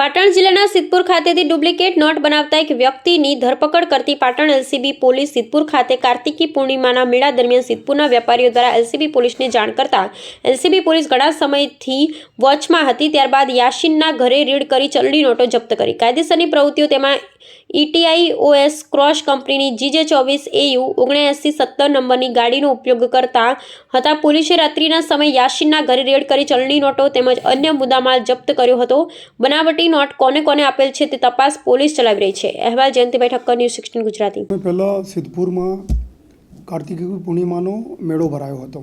પાટણ જિલ્લાના સિદ્ધપુર ખાતેથી duplicate not બનાવતા એક વ્યક્તિની ધરપકડ કરતી પાટણ એલસીબી પોલીસ સિદ્ધપુર ખાતે કાર્તિકી પૂર્ણિમાના મેળા દરમિયાન સિદ્ધપુરના વેપારીઓ દ્વારા એલસીબી પોલીસને જાણ કરતા એલસીબી પોલીસ ઘણા સમયથી વોચમાં હતી, ત્યારબાદ યાશીનના ઘરે રેડ કરી ચલણી નોટો જપ્ત કરી. કાયદેસરની પ્રવૃત્તિઓ તેમાં ઈટીઆઈ ઓએસ ક્રોસ કંપનીની જીજે ચોવીસ એયુ ઓગણએંસી સત્તર નંબરની ગાડીનો ઉપયોગ કરતા હતા. પોલીસે રાત્રિના સમયે યાશીનના ઘરે રેડ કરી ચલણી નોટો તેમજ અન્ય મુદ્દામાલ જપ્ત કર્યો હતો. બનાવટી નોટ કોને કોને આપેલ છે તે તપાસ પોલીસ ચલાવી રહી છે. અહેવાલ જયંતિભાઈ ઠક્કર, ન્યૂઝ સિક્સટીન, ગુજરાતી. પહેલાં સિદ્ધપુરમાં કાર્તિકી પૂર્ણિમાનો મેળો ભરાયો હતો.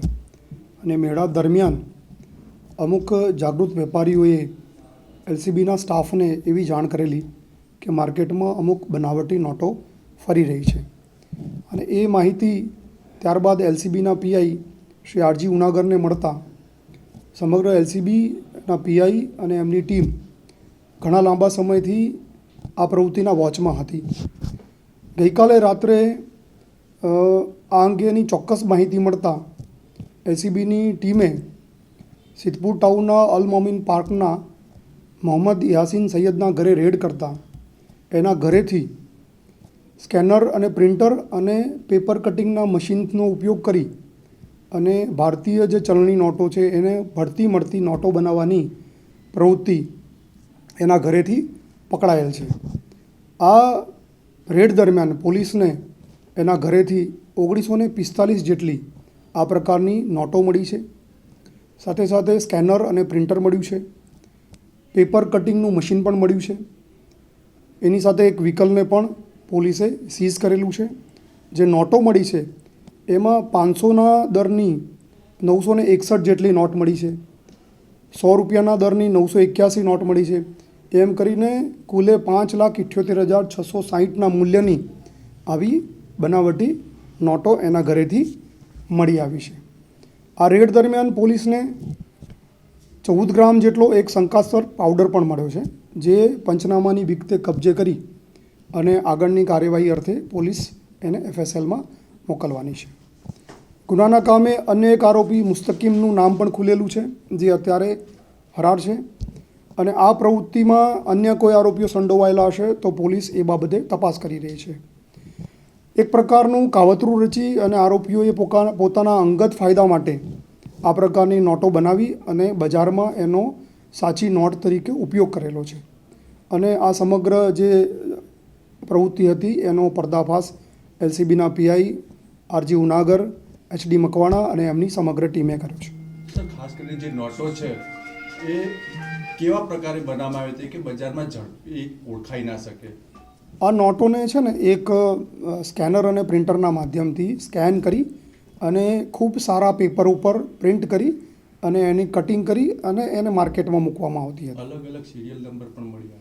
અને મેળા દરમિયાન અમુક જાગૃત વેપારીઓએ એલસીબીના સ્ટાફને એવી જાણ કરેલી કે માર્કેટમાં અમુક બનાવટી નોટો ફરી રહી છે. અને એ માહિતી ત્યારબાદ એલસીબીના પીઆઈ શ્રી આરજી ઉનાગરને મળતા સમગ્ર એલસીબીના પીઆઈ અને એમની ટીમ ઘણા લાંબા સમયથી આ પ્રવૃત્તિના વોચમાં હતી. ગઈકાલે રાત્રે આ અંગેની ચોક્કસ માહિતી મળતા એસીબીની ટીમે સિદ્ધપુર ટાઉનના અલ મોમિન પાર્કના મોહમ્મદ યાસીન સૈયદના ઘરે રેડ કરતા એના ઘરેથી સ્કેનર અને પ્રિન્ટર અને પેપર કટિંગના મશીનનો ઉપયોગ કરી અને ભારતીય જે ચલણી નોટો છે એને ભરતી મળતી નોટો બનાવવાની પ્રવૃત્તિ એના ઘરેથી પકડાયેલ છે. આ રેડ દરમિયાન પોલીસને એના ઘરેથી ઓગણીસો ને પિસ્તાલીસ જેટલી આ પ્રકારની નોટો મળી છે. સાથે સાથે સ્કેનર અને પ્રિન્ટર મળ્યું છે. પેપર કટિંગનું મશીન પણ મળ્યું છે. એની સાથે એક વ્હીકલને પણ પોલીસે સીઝ કરેલું છે. જે નોટો મળી છે, એમાં પાંચસોના દરની નવસો એકસઠ જેટલી નોટ મળી છે. સો રૂપિયાના દરની નવસો એક્યાસી નોટ મળી છે. એમ કરીને કુલે પાંચ લાખ ઇઠ્યોતેર હજાર છસો સાહીઠના મૂલ્યની આવી બનાવટી નોટો એના ઘરેથી મળી આવી છે. આ રેડ દરમિયાન પોલીસને ચૌદ ગ્રામ જેટલો એક શંકાસ્પદ પાવડર પણ મળ્યો છે, જે પંચનામાની વિગતે કબજે કરી અને આગળની કાર્યવાહી અર્થે પોલીસ એને એફએસએલમાં મોકલવાની છે. ગુનાના કામે અન્ય એક આરોપી મુસ્તકીમનું નામ પણ ખુલેલું છે, જે અત્યારે ફરાર છે. અને આ પ્રવૃત્તિમાં અન્ય કોઈ આરોપીઓ સંડોવાયેલા હશે તો પોલીસ એ બાબતે તપાસ કરી રહી છે. એક પ્રકારનું કાવતરું રચી અને આરોપીઓએ પોતાના અંગત ફાયદા માટે આ પ્રકારની નોટો બનાવી અને બજારમાં એનો સાચી નોટ તરીકે ઉપયોગ કરેલો છે. અને આ સમગ્ર જે પ્રવૃત્તિ હતી એનો પર્દાફાશ એલસીબીના PI RG Unagar, HD Makwana અને એમની સમગ્ર ટીમે કર્યો છે. ખાસ કરીને જે નોટો છે, એ કેવા પ્રકારે બનાવવામાં આવી હતી કે બજારમાં ઝડપી ઓળખાઈ ના શકે? આ નોટોને છે ને એક સ્કેનર અને પ્રિન્ટરના માધ્યમથી સ્કેન કરી અને ખૂબ સારા પેપર ઉપર પ્રિન્ટ કરી અને એની કટિંગ કરી અને એને માર્કેટમાં મૂકવામાં આવતી હતી. અલગ અલગ સિરિયલ નંબર પણ મળી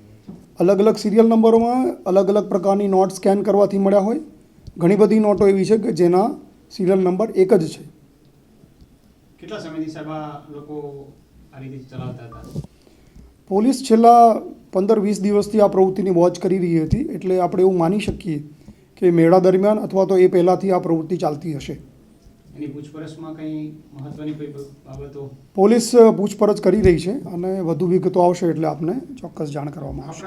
અલગ અલગ સિરિયલ નંબરોમાં અલગ અલગ પ્રકારની નોટ સ્કેન કરવાથી મળ્યા હોય. ઘણી બધી નોટો એવી છે કે જેના સિરિયલ નંબર એક જ છે. કેટલા સમયથી સાહેબ લોકો આ રીતે ચલાવતા હતા? પોલીસ છેલ્લા પંદર વીસ દિવસથી આ પ્રવૃત્તિની વોચ કરી રહી હતી એટલે આપણે એવું માની શકીએ કે મેળા દરમિયાન અથવા તો એ પહેલાંથી આ પ્રવૃત્તિ ચાલતી હશે. એની પૂછપરછમાં કંઈ મહત્વની કોઈ બાબતો? પોલીસ પૂછપરછ કરી રહી છે અને વધુ વિગતો આવશે એટલે આપને ચોક્કસ જાણ કરવામાં આવશે.